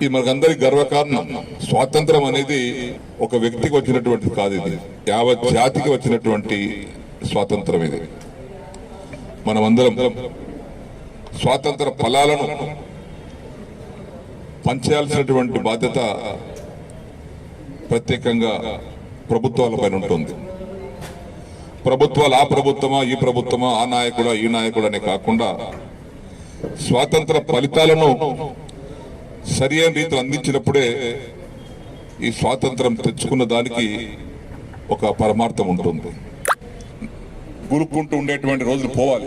ఇది మనకందరికి గర్వకారణం స్వాతంత్రం అనేది ఒక వ్యక్తికి వచ్చినటువంటి కాదు ఇది. యావత్ జాతికి వచ్చినటువంటి స్వాతంత్రం ఇది. మనమందరం స్వాతంత్ర ఫలాలను పంచేయాల్సినటువంటి బాధ్యత ప్రత్యేకంగా ప్రభుత్వాలపైన ఉంటుంది. ప్రభుత్వాలు ఆ ప్రభుత్వమా ఈ ప్రభుత్వమా ఆ నాయకుడా ఈ నాయకుడు కాకుండా స్వాతంత్ర ఫలితాలను సరి అయిన రీతిలో అందించినప్పుడే ఈ స్వాతంత్రం తెచ్చుకున్న దానికి ఒక పరమార్థం ఉంటుంది. గురుక్కుంటూ ఉండేటువంటి రోజులు పోవాలి.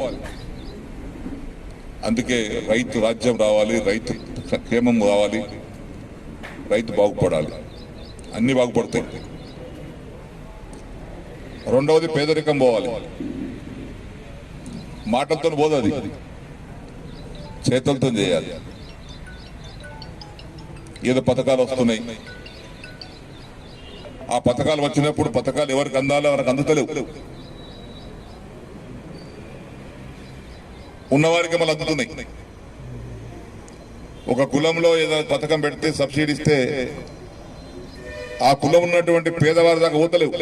అందుకే రైతు రాజ్యం రావాలి రైతు క్షేమం కావాలి రైతు బాగుపడాలి. అన్నీ బాగుపడతాయి. రెండవది పేదరికం పోవాలి. మాటలతో పోదు అది. చేతులతో చేయాలి. ఏదో పథకాలు వస్తున్నాయి. ఆ పథకాలు వచ్చినప్పుడు పథకాలు ఎవరికి అందాలో ఎవరికి అందుతలేవు. ఉన్నవారికి మళ్ళీ అందుతున్నాయి. ఒక కులంలో ఏదో పథకం పెడితే సబ్సిడీ ఇస్తే ఆ కులం ఉన్నటువంటి పేదవారి దాకా పోతలేవు.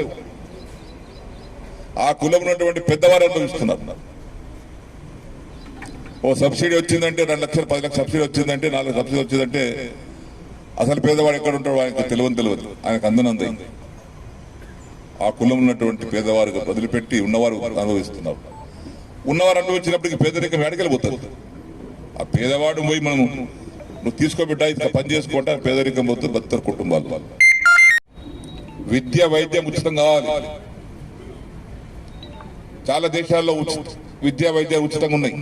ఆ కులం ఉన్నటువంటి పెద్దవారు అనుభవిస్తున్నారు ఓ సబ్సిడీ వచ్చిందంటే రెండు లక్షలు పది లక్షలు సబ్సిడీ వచ్చిందంటే నాలుగు సబ్సిడీ వచ్చిందంటే అసలు పేదవాడు ఎక్కడ ఉంటాడు ఆయనకు తెలియని తెలియదు. ఆయనకు అందనంది. ఆ కులం ఉన్నటువంటి పేదవారు వదిలిపెట్టి ఉన్నవారు అనుభవిస్తున్నారు ఉన్నవారు అనుభవించినప్పటికీ పేదరికం వేడకెళ్ళిపోతారు ఆ పేదవాడు పోయి మనం నువ్వు తీసుకోబిడ్డా పని చేసుకుంటా పేదరికం పోతుంది బతుతారు కుటుంబాలు. వాళ్ళు విద్య వైద్యం ఉచితం కావాలి. చాలా దేశాల్లో ఉచిత విద్యా వైద్యం ఉచితంగా ఉన్నాయి.